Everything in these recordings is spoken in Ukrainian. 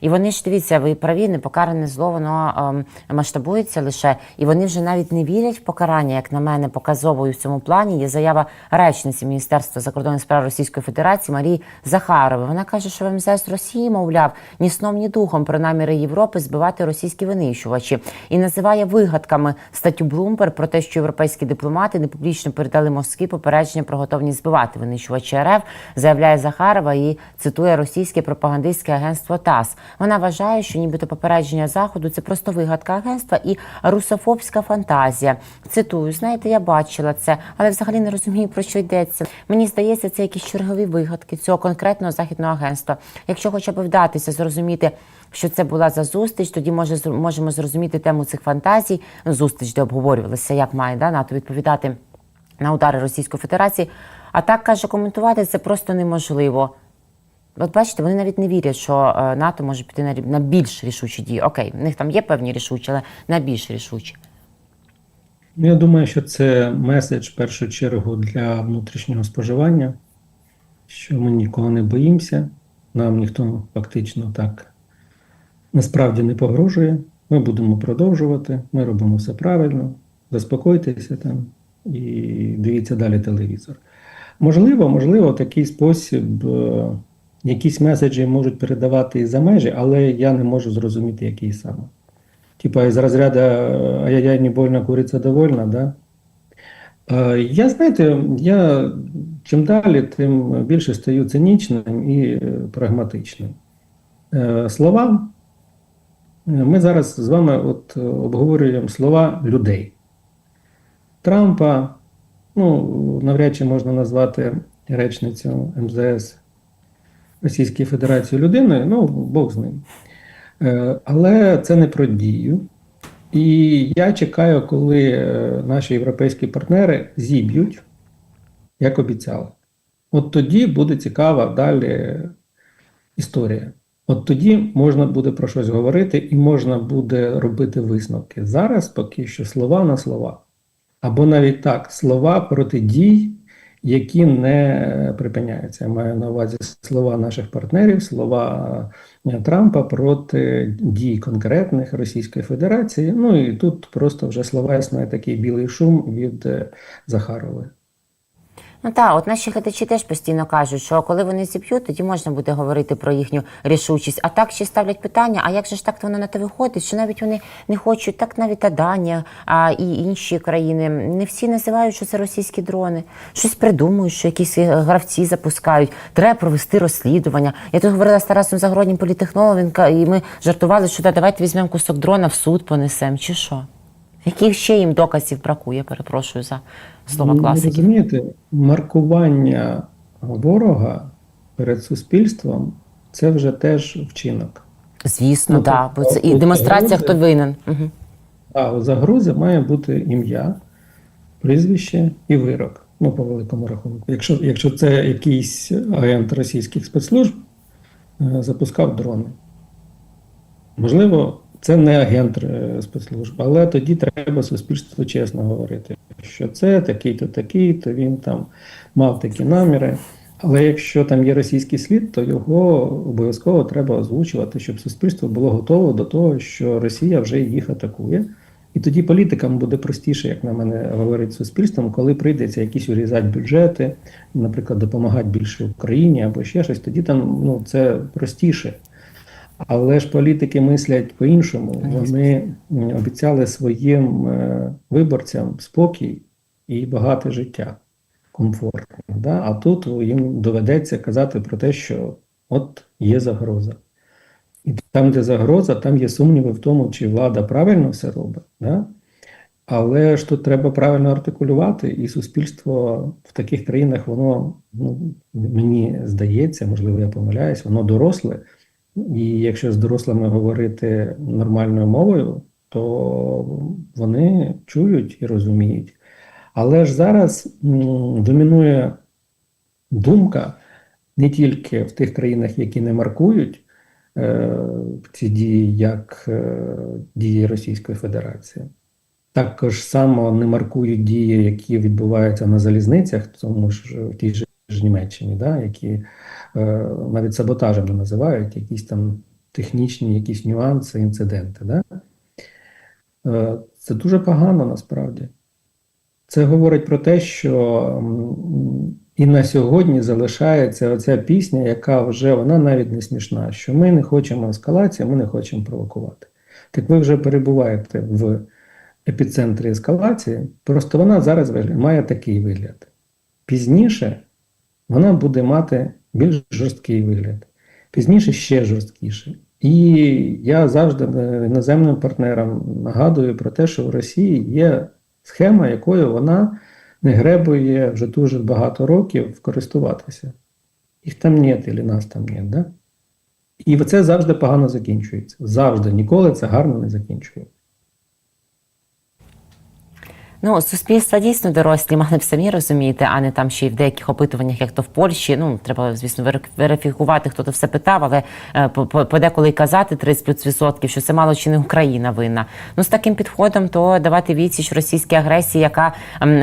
І вони ж дивіться, ви праві, непокаране зло, воно ем, масштабується лише, і вони вже навіть не вірять в покарання, як на мене, показовою в цьому плані. Є заява речниці Міністерства закордонних справ Російської Федерації Марії Захарової. Вона каже, що МЗС Росії, мовляв, ні сном, ні духом про наміри Європи збивати російські винищувачі і називає вигадками статтю Блумбер про те, що європейські дипломати не публічно передали Москві попередження про готовність збивати винищувачі РФ, заявляє Захарова і цитує російське пропагандистське агентство ТАСС. Вона вважає, що нібито попередження заходу це просто вигадка агентства і русофобська фантазія. Цитую, знаєте, я бачила це, але взагалі не розумію про що йдеться. Мені здається, це якісь чергові вигадки цього конкретного західного агентства. Якщо хоча б вдатися зрозуміти. Що це була за зустріч? Тоді може можемо зрозуміти тему цих фантазій. Зустріч, де обговорювалося, як має да, НАТО відповідати на удари Російської Федерації. А так каже, коментувати це просто неможливо. От бачите, вони навіть не вірять, що е, НАТО може піти на, на більш рішучі дії. Окей, в них там є певні рішучі, але на більш рішучі. Ну, Я думаю, що це меседж в першу чергу для внутрішнього споживання, що ми нікого не боїмося, нам ніхто фактично так насправді не погрожує. Ми будемо продовжувати, ми робимо все правильно, заспокойтеся там і дивіться далі телевізор. Можливо, можливо, такий спосіб е, якісь меседжі можуть передавати за межі, але я не можу зрозуміти, який саме. Типа из разряда э, ай-яй-яй, не больно, курица довольна, да? Е, Я, знаєте, я чим далі, тим більше стаю цинічним і прагматичним. Е, Слова. Ми зараз з вами от обговорюємо слова людей. Трампа, ну, навряд чи можна назвати речницю МЗС Російської Федерації людиною, ну, Бог з ним. Е, Але це не про дію. І я чекаю, коли е, наші європейські партнери зіб'ють, як обіцяли. От тоді буде цікава далі історія. От тоді можна буде про щось говорити і можна буде робити висновки. Зараз поки що слова на слова. Або навіть так, слова проти дій, які не припиняються. Я маю на увазі слова наших партнерів, слова е, Трампа проти дій конкретних Російської Федерації. Ну і тут просто вже словесний такий білий шум від е, Захарової. Ну так, от наші глядачі теж постійно кажуть, що коли вони зіб'ють, тоді можна буде говорити про їхню рішучість. А так ще ставлять питання: а як же ж так воно на те виходить? Що навіть вони не хочуть, так навіть та Данія а і інші країни. Не всі називають, що це російські дрони. Щось придумують, що якісь е, гравці запускають. Треба провести розслідування. Я тут говорила з Тарасом Загороднім політехнологом, і ми жартували, що та давайте візьмемо кусок дрона в суд понесемо, чи що? Яких ще їм доказів бракує? Перепрошую за слова Ну, класиків. Розумієте, маркування ворога перед суспільством це вже теж вчинок. Звісно, Ну, так. Бо це і демонстрація, загрози- хто винен. Угу. А у загрози має бути ім'я, прізвище і вирок. Ну, по великому рахунку. Якщо, якщо це якийсь агент російських спецслужб е, запускав дрони. Можливо, це не агент е, спецслужб, але тоді треба суспільству чесно говорити, що це такий-то, такий-то, він там мав такі наміри. Але якщо там є російський слід, то його обов'язково треба озвучувати, щоб суспільство було готово до того, що Росія вже їх атакує. І тоді політикам буде простіше, як на мене говорить суспільством, коли прийдеться якісь урізати бюджети, наприклад, допомагати більше Україні або ще щось, тоді там ну, це простіше. Але ж політики мислять по-іншому. Вони обіцяли своїм е, виборцям спокій і багате життя, комфортне. Да? А тут їм доведеться казати про те, що от є загроза. І там, де загроза, там є сумніви в тому, чи влада правильно все робить. Да? Але ж тут треба правильно артикулювати, і суспільство в таких країнах, воно, ну, мені здається, можливо, я помиляюсь, воно доросле. І якщо з дорослими говорити нормальною мовою, то вони чують і розуміють. Але ж зараз домінує думка не тільки в тих країнах, які не маркують е, ці дії, як е, дії Російської Федерації. Також само не маркують дії, які відбуваються на залізницях, тому ж в тій же ж Німеччині, да, які е, навіть саботажем не називають, якісь там технічні якісь нюанси, інциденти. Да? Е, Це дуже погано насправді. Це говорить про те, що і на сьогодні залишається оця пісня, яка вже вона навіть не смішна, що ми не хочемо ескалації, ми не хочемо провокувати. Так ви вже перебуваєте в епіцентрі ескалації, просто вона зараз має такий вигляд. Пізніше вона буде мати більш жорсткий вигляд, пізніше ще жорсткіше. І я завжди е, іноземним партнерам нагадую про те, що в Росії є схема, якою вона не гребує вже дуже багато років користуватися. Їх там нет, і нас там нет. Да? І це завжди погано закінчується. Завжди, ніколи це гарно не закінчується. Ну, суспільства дійсно дорослі мали б самі розуміти, а не там ще й в деяких опитуваннях, як то в Польщі. Ну треба, звісно, вер- верифікувати, хто то все питав, але е, по- по- подеколи й казати 30 плюс відсотків, що це мало чи не Україна винна. Ну з таким підходом, то давати відсіч російській агресії, яка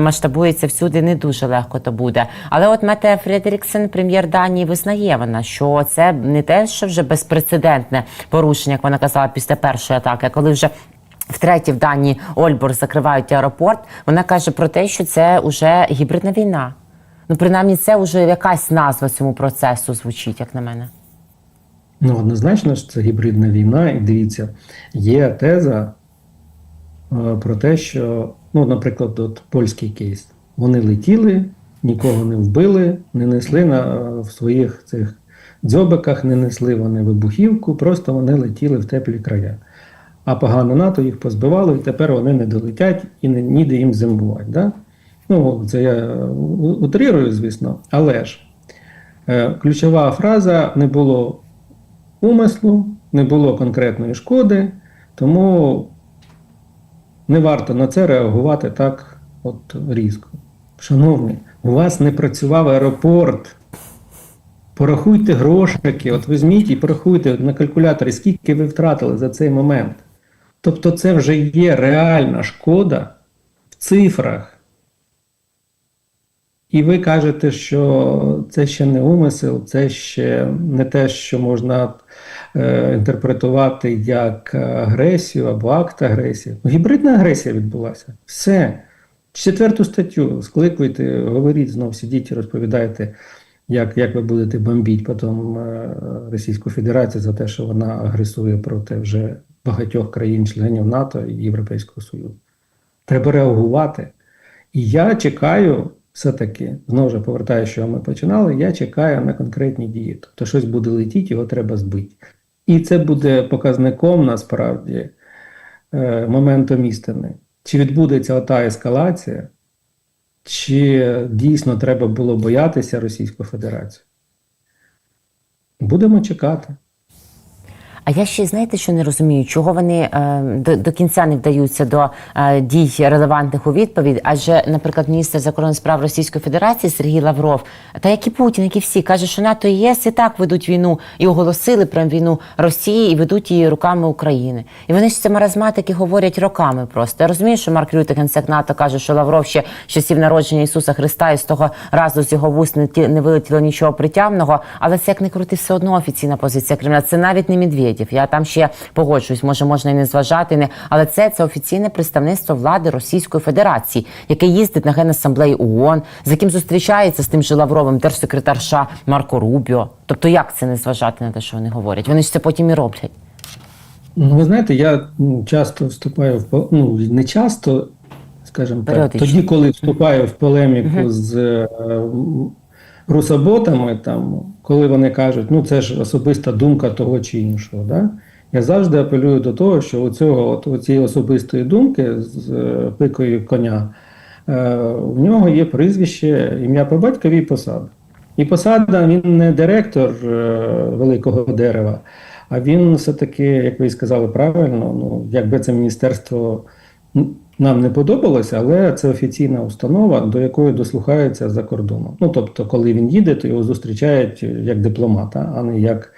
масштабується всюди, не дуже легко то буде. Але от Мете Фредеріксен, прем'єр Данії, визнає вона, що це не те, що вже безпрецедентне порушення, як вона казала після першої атаки, коли вже Втретє, в Данії Ольбор закривають аеропорт. Вона каже про те, що це вже гібридна війна. Ну, принаймні, це вже якась назва цьому процесу звучить, як на мене. Ну, однозначно ж, це гібридна війна, і дивіться, є теза е, про те, що, ну, наприклад, от польський кейс. Вони летіли, нікого не вбили, не несли на, в своїх цих дзьобиках, не несли вони вибухівку, просто вони летіли в теплі края. А погано НАТО їх позбивало, і тепер вони не долетять і не, ніде їм зимбувати. Да? Ну, це я утрирую, звісно, але ж е, ключова фраза не було умислу, не було конкретної шкоди, тому не варто на це реагувати так от різко. Шановні, у вас не працював аеропорт. Порахуйте грошики, от візьміть і порахуйте на калькуляторі, скільки ви втратили за цей момент. Тобто це вже є реальна шкода в цифрах. І ви кажете, що це ще не умисел, це ще не те, що можна е, інтерпретувати як агресію або акт агресії. Ну, Гібридна агресія відбулася. Все. Четверту статтю скликуйте, говоріть знов, сидіть розповідайте, як, як ви будете бомбити потім е, Російську Федерацію за те, що вона агресує проти вже багатьох країн-членів НАТО і Європейського Союзу. Треба реагувати. І я чекаю, все-таки, знову ж повертаю, що ми починали, я чекаю на конкретні дії. Тобто щось буде летіти, його треба збити. І це буде показником насправді е, моментом істини. Чи відбудеться ота ескалація, чи дійсно треба було боятися Російської Федерації? Будемо чекати. А я ще знаєте, що не розумію, чого вони е, до, до кінця не вдаються до е, дій релевантних у відповідь. Адже, наприклад, міністр закордонних справ Російської Федерації Сергій Лавров, та як і Путін, як і всі, каже, що НАТО і ЄС і так ведуть війну і оголосили про війну Росії і ведуть її руками України. І вони ж це маразматики говорять роками. Просто я розумію, що Марк Рюте, генсек НАТО, каже, що Лавров ще часів народження Ісуса Христа і з того разу з його вуст не, не вилетіло нічого притямного. Але це як не крути, все одно офіційна позиція Кремля. Це навіть не Медведєв. Я там ще погоджуюсь, може можна і не зважати, не але це, це офіційне представництво влади Російської Федерації, яке їздить на генасамблеї ООН, з яким зустрічається з тим же Лавровим держсекретар США Марко Рубіо. Тобто, як це не зважати на те, що вони говорять? Вони ж це потім і роблять. Ну, ви знаєте, я часто вступаю в ну, не часто, скажімо так, тоді, коли вступаю в полеміку з е, русоботами, там, коли вони кажуть, ну це ж особиста думка того чи іншого. Да? Я завжди апелюю до того, що у цього у цієї особистої думки з е, пикою коня, е, в нього є прізвище, ім'я по батькові і посада. І посада він не директор е, великого дерева, а він все-таки, як ви сказали правильно, ну якби це міністерство нам не подобалося, але це офіційна установа, до якої дослухаються за кордоном. Ну тобто, коли він їде, то його зустрічають як дипломата, а не як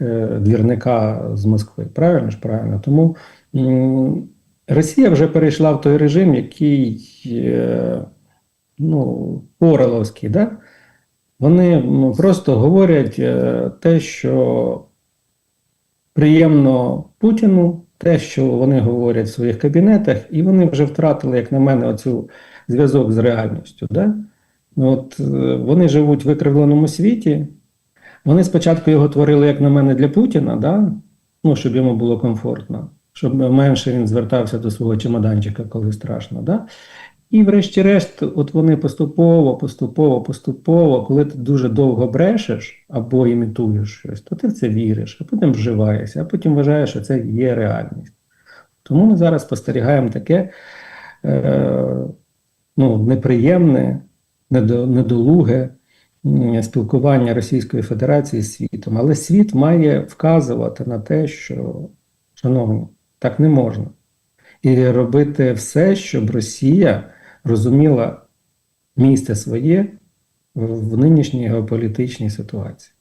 е, двірника з Москви. Правильно ж правильно? Тому м, Росія вже перейшла в той режим, який е, ну, Ореловський, да? Вони ну, просто говорять е, те, що приємно Путіну те, що вони говорять в своїх кабінетах, і вони вже втратили, як на мене, оцю зв'язок з реальністю. Да? Ну, От, е, вони живуть в викривленому світі. Вони спочатку його творили, як на мене, для Путіна, да? ну, щоб йому було комфортно, щоб менше він звертався до свого чемоданчика, коли страшно. Да? І, врешті-решт, от вони поступово, поступово, поступово, коли ти дуже довго брешеш або імітуєш щось, то ти в це віриш, а потім вживаєшся, а потім вважаєш, що це є реальність. Тому ми зараз спостерігаємо таке е, ну, неприємне, недолуге спілкування Російської Федерації з світом. Але світ має вказувати на те, що, шановні, так не можна. І робити все, щоб Росія розуміла місце своє в нинішній геополітичній ситуації.